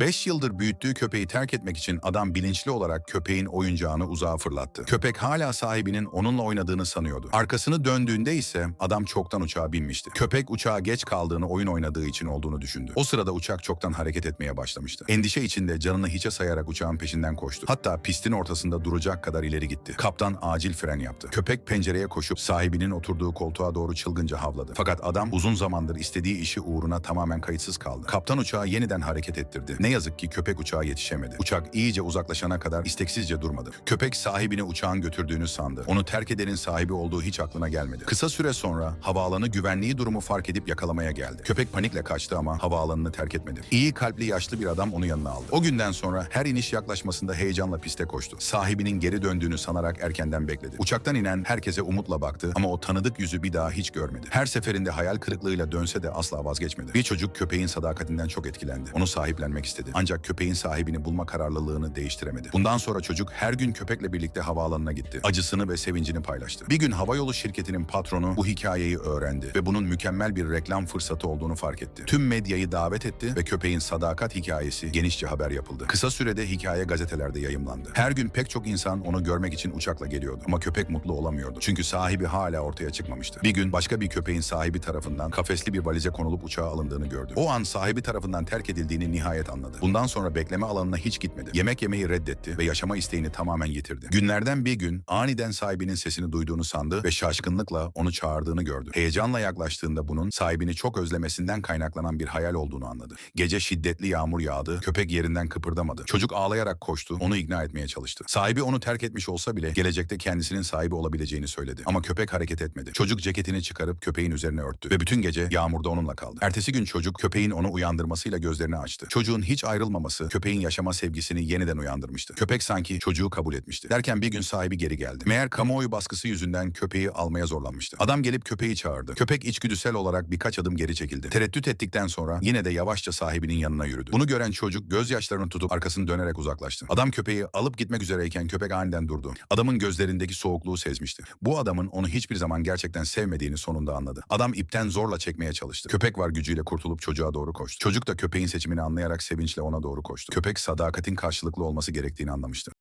5 yıldır büyüttüğü köpeği terk etmek için adam bilinçli olarak köpeğin oyuncağını uzağa fırlattı. Köpek hala sahibinin onunla oynadığını sanıyordu. Arkasını döndüğünde ise adam çoktan uçağa binmişti. Köpek uçağa geç kaldığını oyun oynadığı için olduğunu düşündü. O sırada uçak çoktan hareket etmeye başlamıştı. Endişe içinde canını hiçe sayarak uçağın peşinden koştu. Hatta pistin ortasında duracak kadar ileri gitti. Kaptan acil fren yaptı. Köpek pencereye koşup sahibinin oturduğu koltuğa doğru çılgınca havladı. Fakat adam uzun zamandır istediği işi uğruna tamamen kayıtsız kaldı. Kaptan uçağı yeniden hareket ettirdi. Ne yazık ki köpek uçağa yetişemedi. Uçak iyice uzaklaşana kadar isteksizce durmadı. Köpek sahibini uçağın götürdüğünü sandı. Onu terk edenin sahibi olduğu hiç aklına gelmedi. Kısa süre sonra havaalanı güvenliği durumu fark edip yakalamaya geldi. Köpek panikle kaçtı ama havaalanını terk etmedi. İyi kalpli yaşlı bir adam onu yanına aldı. O günden sonra her iniş yaklaşmasında heyecanla piste koştu. Sahibinin geri döndüğünü sanarak erkenden bekledi. Uçaktan inen herkese umutla baktı ama o tanıdık yüzü bir daha hiç görmedi. Her seferinde hayal kırıklığıyla dönse de asla vazgeçmedi. Bir çocuk köpeğin sadakatinden çok etkilendi. Onu sahiplenmek istedi. Ancak köpeğin sahibini bulma kararlılığını değiştiremedi. Bundan sonra çocuk her gün köpekle birlikte havaalanına gitti. Acısını ve sevincini paylaştı. Bir gün havayolu şirketinin patronu bu hikayeyi öğrendi ve bunun mükemmel bir reklam fırsatı olduğunu fark etti. Tüm medyayı davet etti ve köpeğin sadakat hikayesi genişçe haber yapıldı. Kısa sürede hikaye gazetelerde yayımlandı. Her gün pek çok insan onu görmek için uçakla geliyordu ama köpek mutlu olamıyordu. Çünkü sahibi hala ortaya çıkmamıştı. Bir gün başka bir köpeğin sahibi tarafından kafesli bir valize konulup uçağa alındığını gördü. O an sahibi tarafından terk edildiğini nihayet anladı. Bundan sonra bekleme alanına hiç gitmedi. Yemek yemeyi reddetti ve yaşama isteğini tamamen yitirdi. Günlerden bir gün aniden sahibinin sesini duyduğunu sandı ve şaşkınlıkla onu çağırdığını gördü. Heyecanla yaklaştığında bunun sahibini çok özlemesinden kaynaklanan bir hayal olduğunu anladı. Gece şiddetli yağmur yağdı, köpek yerinden kıpırdamadı. Çocuk ağlayarak koştu, onu ikna etmeye çalıştı. Sahibi onu terk etmiş olsa bile gelecekte kendisinin sahibi olabileceğini söyledi. Ama köpek hareket etmedi. Çocuk ceketini çıkarıp köpeğin üzerine örttü ve bütün gece yağmurda onunla kaldı. Ertesi gün çocuk köpeğin onu uyandırmasıyla gözlerini açtı. Çocuğun hiç ayrılmaması köpeğin yaşama sevgisini yeniden uyandırmıştı. Köpek sanki çocuğu kabul etmişti. Derken bir gün sahibi geri geldi. Meğer kamuoyu baskısı yüzünden köpeği almaya zorlanmıştı. Adam gelip köpeği çağırdı. Köpek içgüdüsel olarak birkaç adım geri çekildi. Tereddüt ettikten sonra yine de yavaşça sahibinin yanına yürüdü. Bunu gören çocuk gözyaşlarını tutup arkasını dönerek uzaklaştı. Adam köpeği alıp gitmek üzereyken köpek aniden durdu. Adamın gözlerindeki soğukluğu sezmişti. Bu adamın onu hiçbir zaman gerçekten sevmediğini sonunda anladı. Adam ipten zorla çekmeye çalıştı. Köpek var gücüyle kurtulup çocuğa doğru koştu. Çocuk da köpeğin seçimini anlayarak sevinçle ona doğru koştu. Köpek sadakatin karşılıklı olması gerektiğini anlamıştı.